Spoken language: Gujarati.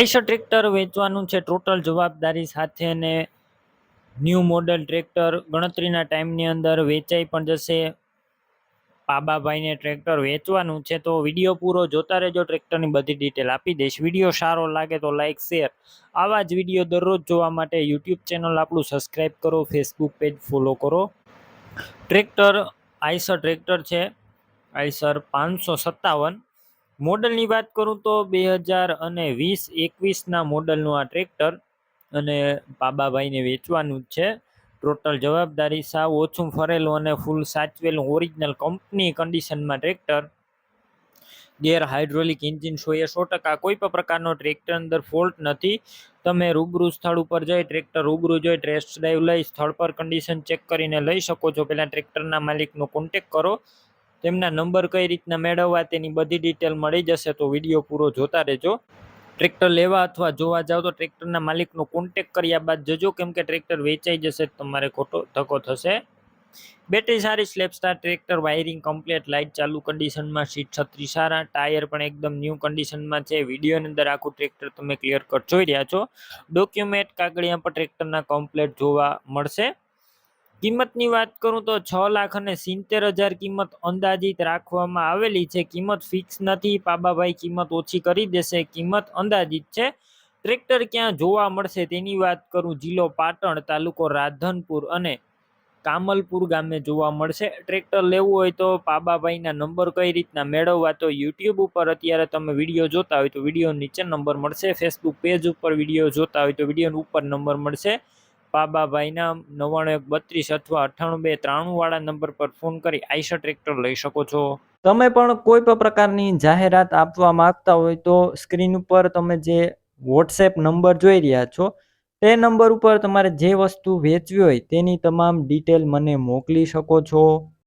આઈશર ટ્રેક્ટર વેચવાનું છે ટોટલ જવાબદારી સાથે ને ન્યૂ મોડલ ટ્રેક્ટર ગણતરીના ટાઈમની અંદર વેચાઈ પણ જશે. પાબાભાઈને ટ્રેક્ટર વેચવાનું છે તો વીડિયો પૂરો જોતા રહેજો, ટ્રેક્ટરની બધી ડિટેલ આપી દઈશ. વીડિયો સારો લાગે તો લાઇક શેર આવા જ વીડિયો દરરોજ જોવા માટે યુટ્યુબ ચેનલ આપણું સબસ્ક્રાઈબ કરો ફેસબુક પેજ ફોલો કરો. ટ્રેક્ટર, આઈસર ટ્રેક્ટર છે, આઈસર પાંચસો સત્તાવન. મોડલની વાત કરું તો બે હજાર અને વીસ એકવીસના મોડલનું આ ટ્રેક્ટર અને બાબાભાઈને વેચવાનું જ છે. ટોટલ જવાબદારી સાવ ઓછું ફરેલું અને ફૂલ સાચવેલું ઓરિજિનલ કંપની કન્ડિશનમાં ટ્રેક્ટર. ગેર હાઇડ્રોલિક એન્જિન સો એ સો ટકા કોઈ પણ પ્રકારનો ટ્રેક્ટર અંદર ફોલ્ટ નથી. તમે રૂબરૂ સ્થળ ઉપર જઈ ટ્રેક્ટર રૂબરૂ જોઈ ટેસ્ટ ડ્રાઈવ લઈ સ્થળ પર કન્ડિશન ચેક કરીને લઈ શકો છો. પહેલાં ટ્રેક્ટરના માલિકનો કોન્ટેક કરો. તેમના નંબર કઈ રીતના મેળવવા તેની બધી ડિટેલ મળી જશે તો વીડિયો પૂરો જોતા રહેજો. ટ્રેક્ટર લેવા અથવા જોવા જાઓ તો ટ્રેક્ટરના માલિકનો કોન્ટેક કર્યા બાદ જજો, કેમ કે ટ્રેક્ટર વેચાઈ જશે તમારે ખોટો ધક્કો થશે. બેટરી સારી self start tractor wiring complete light ચાલુ કન્ડિશનમાં સીટ છત્રી સારા ટાયર પણ એકદમ ન્યૂ કન્ડિશનમાં છે. વિડીયોની અંદર આખું ટ્રેક્ટર તમે ક્લિયર કટ જોઈ રહ્યા છો. ડોક્યુમેન્ટ કાગળિયા પર ટ્રેક્ટરના કમ્પ્લેટ જોવા મળશે. કિંમતની વાત કરું તો છ લાખ અને સિત્તેર હજાર કિંમત અંદાજિત રાખવામાં આવેલી છે. કિંમત ફિક્સ નથી. પાબાભાઈ કિંમત ઓછી કરી દેશે. કિંમત અંદાજિત છે. ટ્રેક્ટર ક્યાં જોવા મળશે તેની વાત કરું જિલ્લો પાટણ, તાલુકો રાધનપુર અને કામલપુર ગામે જોવા મળશે. ટ્રેક્ટર લેવું હોય તો પાબાભાઈના નંબર કઈ રીતના મેળવવા તો યુટ્યુબ ઉપર અત્યારે તમે વીડિયો જોતા હોય તો વીડિયો નીચે નંબર મળશે. ફેસબુક પેજ ઉપર વીડિયો જોતા હોય તો વીડિયો ઉપર નંબર મળશે. પાબાભાઈના નવ્વાણું એક બત્રીસ અથવા અઠ્ઠાણું બે ત્રાણું વાળા નંબર પર ફોન કરી આઈસર ટ્રેક્ટર લઈ શકો છો. તમે પણ કોઈ પણ પ્રકારની જાહેરાત આપવા માંગતા હોય તો સ્ક્રીન ઉપર તમે જે વોટ્સએપ નંબર જોઈ રહ્યા છો, તે નંબર ઉપર તમારે જે વસ્તુ વેચવી હોય તેની તમામ ડિટેલ મને મોકલી શકો છો.